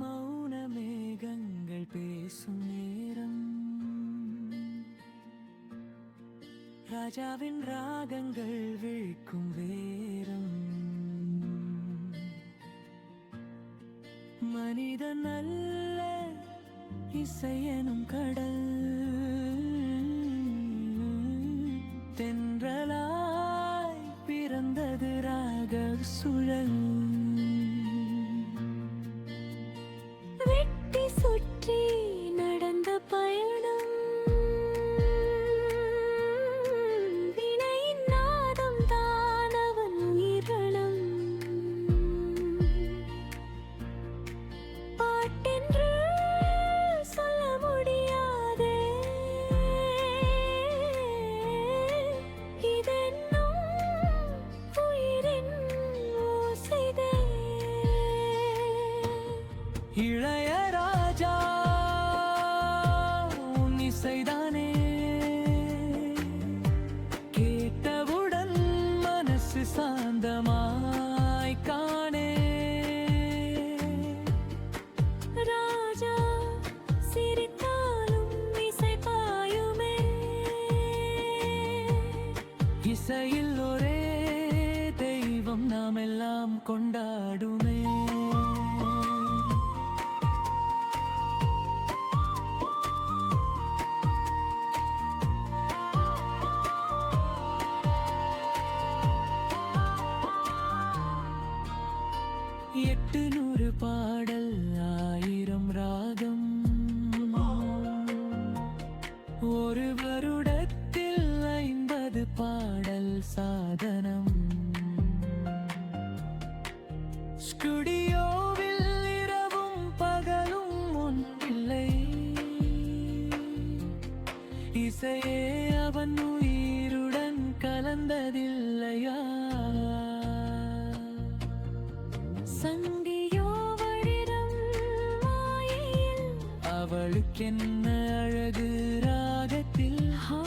மௌன மேகங்கள் பேசும் நேரம். ராஜாவின் ராகங்கள் விழிக்கும் வேரம். மனிதன் அல்ல இசையனும் கடல். தென்றலாய் பிறந்தது ராக சுழல். கொண்டாடுமே. எட்டு நூறு பாடல் ஆயிரம் ராகம். ஒரு வருடத்தில் ஐம்பது பாடல் சாதனம். ஸ்டுடியோவில் இரவும் பகலும் ஒன்றில்லை. இசையே அவன் உயிருடன் கலந்ததில்லையா? சங்கியோ அவளுக்கென்ன அழகு ராகத்தில்? How